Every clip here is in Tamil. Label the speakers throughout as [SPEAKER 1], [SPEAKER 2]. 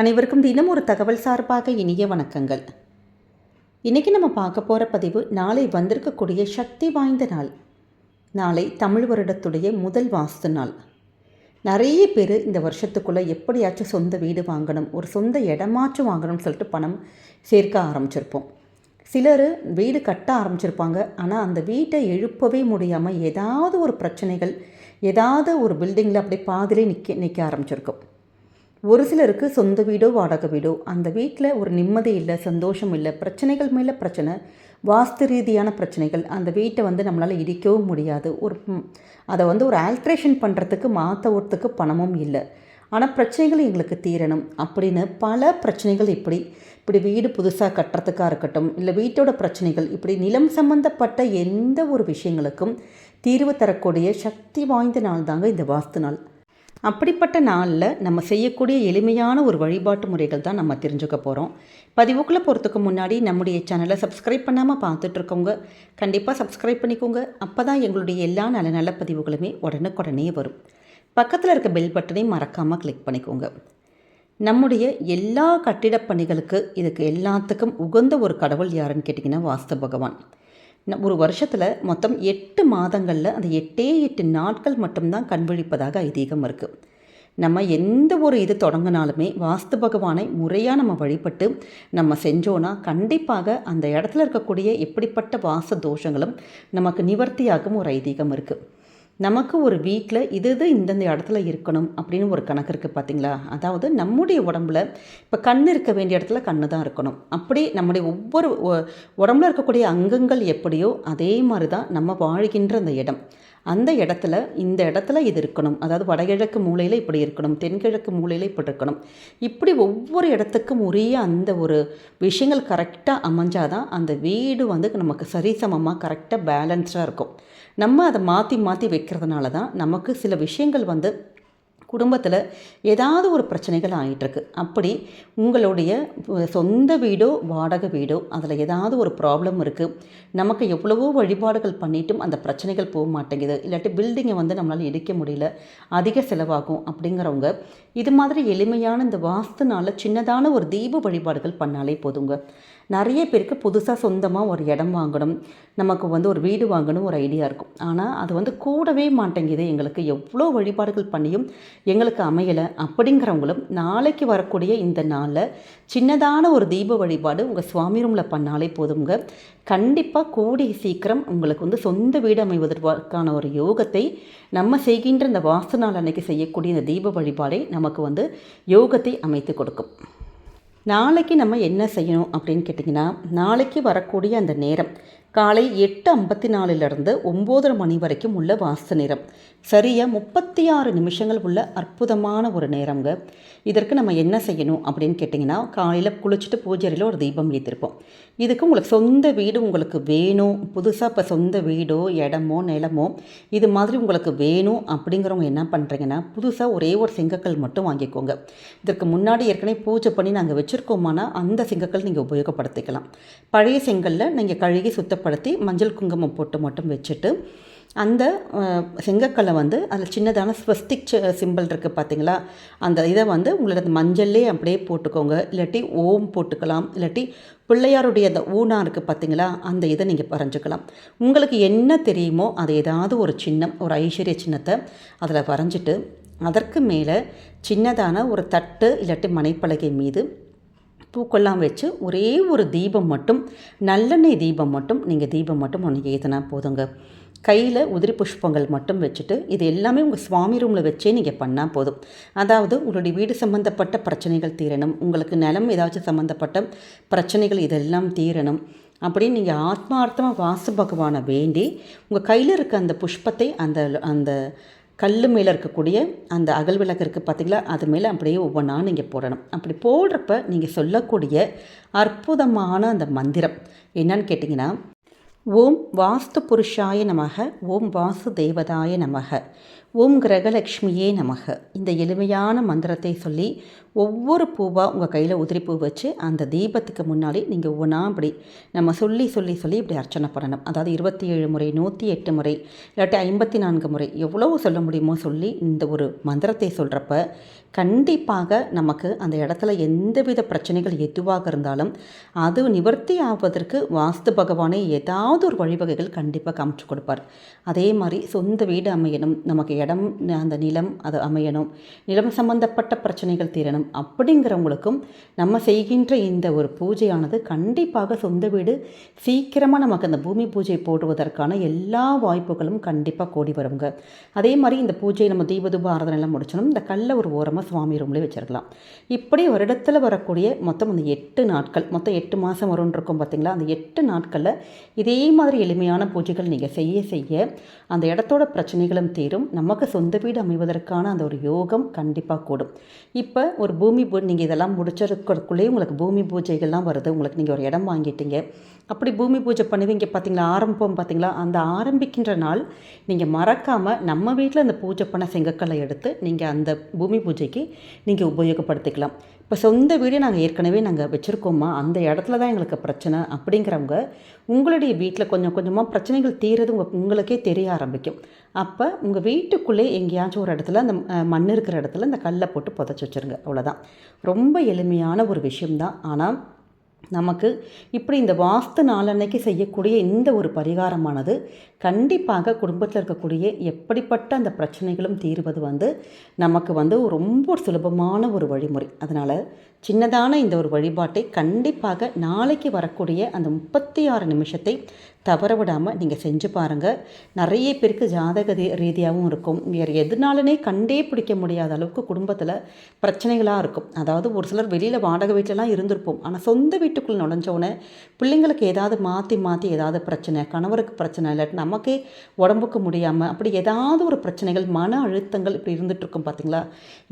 [SPEAKER 1] அனைவருக்கும் தினம் ஒரு தகவல் சார்பாக இனிய வணக்கங்கள். இன்றைக்கி நம்ம பார்க்க போகிற பதிவு நாளை வந்திருக்கக்கூடிய சக்தி வாய்ந்த நாள். நாளை தமிழ் வருடத்துடைய முதல் வாஸ்து நாள். நிறைய பேர் இந்த வருஷத்துக்குள்ளே எப்படியாச்சும் சொந்த வீடு வாங்கணும் ஒரு சொந்த இடமாச்சும் வாங்கணும்னு சொல்லிட்டு பணம் சேர்க்க ஆரம்பிச்சிருப்போம். சிலர் வீடு கட்ட ஆரம்பிச்சிருப்பாங்க. ஆனால் அந்த வீட்டை எழுப்பவே முடியாமல் ஏதாவது ஒரு பிரச்சனைகள் ஏதாவது ஒரு பில்டிங்கில் அப்படியே பாதிலே நிற்க நிற்க ஆரம்பிச்சிருக்கும். ஒரு சிலருக்கு சொந்த வீடோ வாடகை வீடோ. அந்த வீட்டில் ஒரு நிம்மதி இல்லை சந்தோஷம் இல்லை பிரச்சனைகள் மேலே பிரச்சனை வாஸ்து ரீதியான பிரச்சனைகள். அந்த வீட்டை வந்து நம்மளால் இடிக்கவும் முடியாது. ஒரு அதை வந்து ஒரு ஆல்ட்ரேஷன் பண்ணுறதுக்கு மாற்றறதுக்கு பணமும் இல்லை. ஆனால் பிரச்சனைகள் எங்களுக்கு தீரணும். அப்படின்னு பல பிரச்சனைகள் இப்படி இப்படி வீடு புதுசாக கட்டுறதுக்காக இருக்கட்டும் இல்லை வீட்டோட பிரச்சனைகள் இப்படி நிலம் சம்பந்தப்பட்ட எந்த ஒரு விஷயங்களுக்கும் தீர்வு தரக்கூடிய சக்தி வாய்ந்த நாள் தாங்க இந்த வாஸ்து நாள். அப்படிப்பட்ட நாளில் நம்ம செய்யக்கூடிய எளிமையான ஒரு வழிபாட்டு முறைகள் தான் நம்ம தெரிஞ்சுக்க போகிறோம் பதிவுக்குள்ளே போகிறதுக்கு முன்னாடி நம்முடைய சேனலை சப்ஸ்கிரைப் பண்ணாமல் பார்த்துட்ருக்கோங்க கண்டிப்பாக சப்ஸ்கிரைப் பண்ணிக்கோங்க. அப்போ தான் எங்களுடைய எல்லா நல்ல நல்ல பதிவுகளுமே உடனுக்குடனே வரும். பக்கத்தில் இருக்க பெல் பட்டனையும் மறக்காமல் கிளிக் பண்ணிக்கோங்க. நம்முடைய எல்லா கட்டிடப் பணிகளுக்கு இதுக்கு எல்லாத்துக்கும் உகந்த ஒரு கடவுள் யாருன்னு கேட்டிங்கன்னா வாஸ்து பகவான். ஒரு வருஷத்தில் மொத்தம் எட்டு மாதங்களில் அந்த எட்டே எட்டு நாட்கள் மட்டும்தான் கண்விழிப்பதாக ஐதீகம் இருக்குது நம்ம எந்த ஒரு இது தொடங்கினாலுமே வாஸ்து பகவானை முறையாக நம்ம வழிபட்டு நம்ம செஞ்சோன்னா கண்டிப்பாக அந்த இடத்துல இருக்கக்கூடிய எப்படிப்பட்ட வாச தோஷங்களும் நமக்கு நிவர்த்தியாகும் ஒரு ஐதீகம் இருக்குது நமக்கு ஒரு வீட்டில் இது இது இந்தந்த இடத்துல இருக்கணும் அப்படின்னு ஒரு கணக்கு இருக்குது பார்த்தீங்களா? அதாவது நம்முடைய உடம்புல இப்போ கண் இருக்க வேண்டிய இடத்துல கண்ணு தான் இருக்கணும். அப்படி நம்முடைய ஒவ்வொரு உடம்புல இருக்கக்கூடிய அங்கங்கள் எப்படியோ அதே மாதிரி தான் நம்ம வாழ்கின்ற அந்த இடம். அந்த இடத்துல இந்த இடத்துல இது இருக்கணும். அதாவது வடகிழக்கு மூலையில் இப்படி இருக்கணும் தென்கிழக்கு மூலையில் இப்படி இருக்கணும். இப்படி ஒவ்வொரு இடத்துக்கும் உரிய அந்த ஒரு விஷயங்கள் கரெக்டாக அமைஞ்சாதான் அந்த வீடு வந்து நமக்கு சரிசமமாக கரெக்டாக பேலன்ஸ்டாக இருக்கும். நம்ம அதை மாற்றி மாற்றி வைக்கிறதுனால தான் நமக்கு சில விஷயங்கள் வந்து குடும்பத்தில் ஏதாவது ஒரு பிரச்சனைகள் ஆகிட்டுருக்கு அப்படி உங்களுடைய சொந்த வீடோ வாடகை வீடோ அதில் ஏதாவது ஒரு ப்ராப்ளம் இருக்குது நமக்கு எவ்வளவோ வழிபாடுகள் பண்ணிட்டும் அந்த பிரச்சனைகள் போக மாட்டேங்குது. இல்லாட்டி பில்டிங்கை வந்து நம்மளால் இடிக்க முடியல அதிக செலவாகும் அப்படிங்கிறவங்க இது மாதிரி எளிமையான இந்த வாஸ்துனால சின்னதான ஒரு தீப வழிபாடுகள் பண்ணாலே போதுங்க. நிறைய பேருக்கு புதுசாக சொந்தமாக ஒரு இடம் வாங்கணும். நமக்கு வந்து ஒரு வீடு வாங்கணும் ஒரு ஐடியா இருக்கும். ஆனால் அது வந்து கூடவே மாட்டேங்குது. எங்களுக்கு எவ்வளோ வழிபாடுகள் பண்ணியும் எங்களுக்கு அமையலை. அப்படிங்கிறவங்களும் நாளைக்கு வரக்கூடிய இந்த நாளில் சின்னதான ஒரு தீப வழிபாடு உங்கள் சுவாமி ரூமில் பண்ணாலே போதுங்க கண்டிப்பாக கூடிய சீக்கிரம் உங்களுக்கு வந்து சொந்த வீடு அமைவதற்கான ஒரு யோகத்தை நம்ம செய்கின்ற இந்த வாஸ்து நாள் அன்னைக்கு செய்யக்கூடிய இந்த தீப வழிபாடே நமக்கு வந்து யோகத்தை அமைத்து கொடுக்கும். நாளைக்கு நம்ம என்ன செய்யணும் அப்படின்னு கேட்டிங்கன்னா நாளைக்கு வரக்கூடிய அந்த நேரம் காலை எட்டு ஐம்பத்தி நாலுலேருந்து ஒம்போதரை மணி வரைக்கும் உள்ள வாஸ்து நேரம். சரியாக முப்பத்தி ஆறு நிமிஷங்கள் உள்ள அற்புதமான ஒரு நேரங்க இதற்கு நம்ம என்ன செய்யணும் அப்படின்னு கேட்டிங்கன்னா காலையில் குளிச்சுட்டு பூஜையில் ஒரு தீபம் ஏற்றிருப்போம் இதுக்கு உங்களுக்கு சொந்த வீடு உங்களுக்கு வேணும். புதுசாக இப்போ சொந்த வீடோ இடமோ நிலமோ இது மாதிரி உங்களுக்கு வேணும் அப்படிங்கிறவங்க என்ன பண்ணுறீங்கன்னா புதுசாக ஒரே ஒரு செங்கக்கல் மட்டும் வாங்கிக்கோங்க. இதற்கு முன்னாடி ஏற்கனவே பூஜை பண்ணி நாங்கள் வச்சுருக்கோமானா அந்த செங்கக்கல் நீங்கள் உபயோகப்படுத்திக்கலாம். பழைய செங்கல்ல நீங்கள் கழுகி சுத்தப்படுத்தி மஞ்சள் குங்குமம் போட்டு மட்டும் வச்சுட்டு அந்த செங்கக்கல்லை வந்து அதில் சின்னதான ஸ்வஸ்திக் சிம்பிள் இருக்குது பார்த்தீங்களா அந்த இதை வந்து உங்களோட மஞ்சள்லே அப்படியே போட்டுக்கோங்க. இல்லாட்டி ஓம் போட்டுக்கலாம். இல்லாட்டி பிள்ளையாருடைய அந்த ஊனா இருக்குது பார்த்தீங்களா அந்த இதை நீங்கள் வரைஞ்சிக்கலாம் உங்களுக்கு என்ன தெரியுமோ அது ஏதாவது ஒரு சின்னம் ஒரு ஐஸ்வர்ய சின்னத்தை அதில் வரைஞ்சிட்டு அதற்கு மேலே சின்னதான ஒரு தட்டு இல்லாட்டி மனைப்பலகை மீது பூக்கள்லாம் வச்சு ஒரே ஒரு தீபம் மட்டும் நல்லெண்ணெய் தீபம் மட்டும் நீங்கள் தீபம் மட்டும் ஒன்று ஏற்றினா போதுங்க. கையில் உதிரி புஷ்பங்கள் மட்டும் வச்சுட்டு இது எல்லாமே உங்கள் சுவாமி ரூமில் வச்சே நீங்கள் பண்ணால் போதும். அதாவது உங்களுடைய வீடு சம்மந்தப்பட்ட பிரச்சனைகள் தீரணும் உங்களுக்கு நிலம் ஏதாச்சும் சம்மந்தப்பட்ட பிரச்சனைகள் இதெல்லாம் தீரணும் அப்படின்னு நீங்கள் ஆத்மார்த்தமாக வாசு பகவானை வேண்டி உங்கள் கையில் இருக்க அந்த புஷ்பத்தை அந்த அந்த கல் மேலே இருக்கக்கூடிய அந்த அகல் விளக்கு இருக்குது பார்த்தீங்களா அது மேலே அப்படியே ஒவ்வொன்றா நீங்கள் போடணும். அப்படி போடுறப்ப நீங்கள் சொல்லக்கூடிய அற்புதமான அந்த மந்திரம் என்னன்னு கேட்டிங்கன்னா ஓம் வாஸ்து புருஷாய நமக ஓம் வாசு தேவதாய நமக. ஓம் கிரகலக்ஷ்மியே நமக. இந்த எளிமையான மந்திரத்தை சொல்லி ஒவ்வொரு பூவாக உங்கள் கையில் உதிரி பூ வச்சு அந்த தீபத்துக்கு முன்னாடி நீங்கள் ஒவ்வொன்றா இப்படி நம்ம சொல்லி சொல்லி சொல்லி இப்படி அர்ச்சனை பண்ணணும். அதாவது இருபத்தி ஏழு முறை நூற்றி எட்டு முறை இல்லாட்டி ஐம்பத்தி நான்கு முறை எவ்வளவு சொல்ல முடியுமோ சொல்லி இந்த ஒரு மந்திரத்தை சொல்கிறப்ப கண்டிப்பாக நமக்கு அந்த இடத்துல எந்தவித பிரச்சனைகள் எதுவாக இருந்தாலும் அது நிவர்த்தி ஆவதற்கு வாஸ்து பகவானே ஏதாவது ஒரு வழிவகைகள் கண்டிப்பாக காமிச்சு கொடுப்பார். அதே மாதிரி சொந்த வீடு அமையணும். நமக்கு இடம் அந்த நிலம் அது அமையணும். நிலம் சம்பந்தப்பட்ட பிரச்சனைகள் தீரணும். அப்படிங்கிறவங்களுக்கும் நம்ம செய்கின்ற இந்த ஒரு பூஜையானது கண்டிப்பாக சொந்த வீடு. சீக்கிரமாக நமக்கு அந்த பூமி பூஜை போடுவதற்கான எல்லா வாய்ப்புகளும் கண்டிப்பாக கூடி வருங்க. அதே மாதிரி இந்த பூஜையை நம்ம தீபதூப ஆராதனைலாம் முடிச்சணும் இந்த கல்லை ஒரு ஓரமாக சுவாமி ரூம்லேயே வச்சிருக்கலாம். இப்படி வருடத்தில் வரக்கூடிய மொத்தம் அந்த எட்டு நாட்கள் மொத்தம் எட்டு மாதம் வரும்னு இருக்கும் பார்த்தீங்களா அந்த எட்டு நாட்களில் இதே மாதிரி எளிமையான பூஜைகள் நீங்கள் செய்ய செய்ய அந்த இடத்தோட பிரச்சனைகளும் தீரும். நமக்கு சொந்த வீடு அமைவதற்கான அந்த ஒரு யோகம் கண்டிப்பாக கூடும். இப்போ ஒரு பூமி பூ நீங்கள் இதெல்லாம் முடிச்சிருக்கிறதுக்குள்ளேயே உங்களுக்கு பூமி பூஜைகள்லாம் வருது. உங்களுக்கு நீங்கள் ஒரு இடம் வாங்கிட்டீங்க. அப்படி பூமி பூஜை பண்ணுவீங்க. பார்த்தீங்களா ஆரம்பம் பார்த்தீங்களா அந்த ஆரம்பிக்கின்ற நாள் நீங்கள் மறக்காமல் நம்ம வீட்டில் அந்த பூஜை பண்ண செங்கக்கல்லை எடுத்து நீங்கள் அந்த பூமி பூஜைக்கு நீங்கள் உபயோகப்படுத்திக்கலாம். இப்போ சொந்த வீடு நாங்கள் ஏற்கனவே நாங்கள் வச்சுருக்கோமா அந்த இடத்துல தான் எங்களுக்கு பிரச்சனை அப்படிங்கிறவங்க உங்களுடைய வீட்டில் கொஞ்சம் கொஞ்சமாக பிரச்சனைகள் தீரது உங்கள் உங்களுக்கே தெரிய ஆரம்பிக்கும். அப்போ உங்கள் வீட்டுக்குள்ளே எங்கேயாச்சும் ஒரு இடத்துல அந்த மண் இருக்கிற இடத்துல இந்த கல்லை போட்டு புதைச்சி வச்சுருங்க. அவ்வளோதான் ரொம்ப எளிமையான ஒரு விஷயம்தான். ஆனால் நமக்கு இப்படி இந்த வாஸ்து நாளன்னைக்கு செய்யக்கூடிய இந்த ஒரு பரிகாரமானது கண்டிப்பாக குடும்பத்தில் இருக்கக்கூடிய எப்படிப்பட்ட அந்த பிரச்சனைகளும் தீர்வது வந்து நமக்கு வந்து ரொம்ப சுலபமான ஒரு வழிமுறை. அதனால் சின்னதான இந்த ஒரு வழிபாட்டை கண்டிப்பாக நாளைக்கு வரக்கூடிய அந்த முப்பத்தி ஆறு நிமிஷத்தை தவற விடாமல் நீங்கள் செஞ்சு பாருங்கள் நிறைய பேருக்கு ஜாதக ரீதியாகவும் இருக்கும். வேறு எதுனாலனே கண்டே பிடிக்க முடியாத அளவுக்கு குடும்பத்தில் பிரச்சனைகளாக இருக்கும். அதாவது ஒரு சிலர் வெளியில் வாடகை வீட்டிலலாம் இருந்திருப்போம். ஆனால் சொந்த வீட்டுக்குள்ளே நுழைஞ்சோடனே பிள்ளைங்களுக்கு ஏதாவது மாற்றி மாற்றி ஏதாவது பிரச்சனை கணவருக்கு பிரச்சனை இல்லை நமக்கே உடம்புக்கு முடியாமல் அப்படி ஏதாவது ஒரு பிரச்சனைகள் மன அழுத்தங்கள் இப்படி இருந்துகிட்ருக்கும் பார்த்திங்களா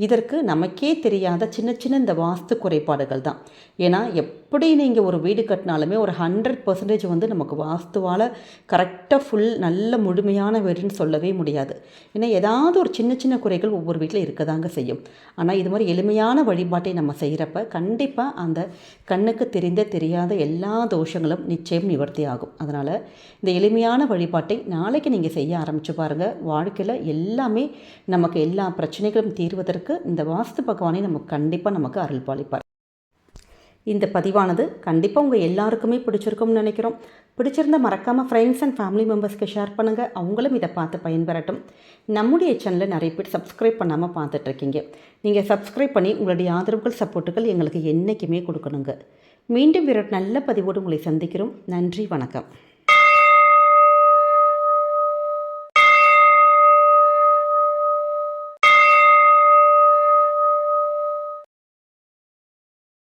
[SPEAKER 1] இதற்கு நமக்கே தெரியாத சின்ன சின்ன இந்த வாஸ்து குறைபாடுகள் தான். ஏன்னா எப்படி நீங்கள் ஒரு வீடு கட்டினாலுமே ஒரு ஹண்ட்ரட் பர்சன்டேஜ் வந்து நமக்கு வாஸ்துவால் கரெக்டாக ஃபுல் நல்ல முழுமையான வீடுன்னு சொல்லவே முடியாது. ஏன்னா ஏதாவது ஒரு சின்ன சின்ன குறைகள் ஒவ்வொரு வீட்டில் இருக்க தாங்க செய்யும். ஆனால் இது மாதிரி எளிமையான வழிபாட்டை நம்ம செய்கிறப்ப கண்டிப்பாக அந்த கண்ணுக்கு தெரிந்த தெரியாத எல்லா தோஷங்களும் நிச்சயம் நிவர்த்தி ஆகும். அதனால் இந்த எளிமையான வழிபாட்டை வழிபாட்டை நாளைக்கு நீங்கள் செய்ய ஆரம்பித்து பாருங்கள் வாழ்க்கையில் எல்லாமே நமக்கு எல்லா பிரச்சனைகளும் தீர்வதற்கு இந்த வாஸ்து பகவானை நமக்கு கண்டிப்பாக நமக்கு அருள் பாலிப்பார் இந்த பதிவானது கண்டிப்பாக உங்கள் எல்லாருக்குமே பிடிச்சிருக்கும்னு நினைக்கிறோம். பிடிச்சிருந்தால் மறக்காமல் ஃப்ரெண்ட்ஸ் அண்ட் ஃபேமிலி மெம்பர்ஸ்க்கு ஷேர் பண்ணுங்கள் அவங்களும் இதை பார்த்து பயன்பெறட்டும். நம்முடைய சேனலில் நிறைய பேர் சப்ஸ்கிரைப் பண்ணாமல் பார்த்துட்ருக்கீங்க நீங்கள் சப்ஸ்கிரைப் பண்ணி உங்களுடைய ஆதரவுகள் சப்போர்ட்டுகள் எங்களுக்கு என்றைக்குமே கொடுக்கணுங்க. மீண்டும் வேறு நல்ல பதிவோடு உங்களை சந்திக்கிறோம். நன்றி வணக்கம்.